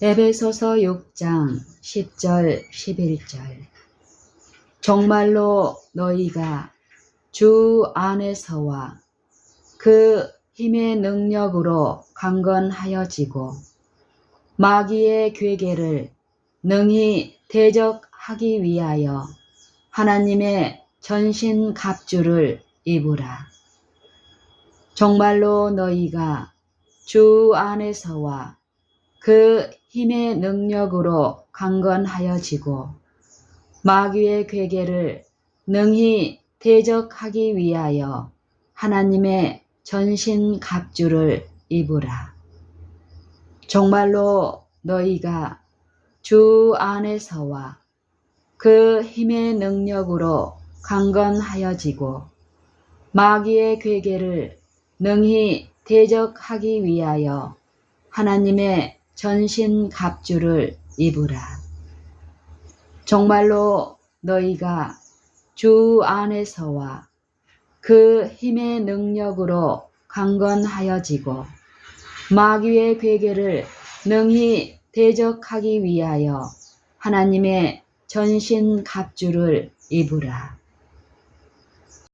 에베소서 6장 10절 11절 정말로 너희가 주 안에서와 그 힘의 능력으로 강건하여지고 마귀의 괴계를 능히 대적하기 위하여 하나님의 전신 갑주를 입으라. 정말로 너희가 주 안에서와 그 힘의 능력으로 강건하여지고 마귀의 괴계를 능히 대적하기 위하여 하나님의 전신 갑주를 입으라. 정말로 너희가 주 안에서와 그 힘의 능력으로 강건하여지고 마귀의 괴계를 능히 대적하기 위하여 하나님의 전신 갑주를 입으라. 정말로 너희가 주 안에서와 그 힘의 능력으로 강건하여지고 마귀의 괴계를 능히 대적하기 위하여 하나님의 전신 갑주를 입으라.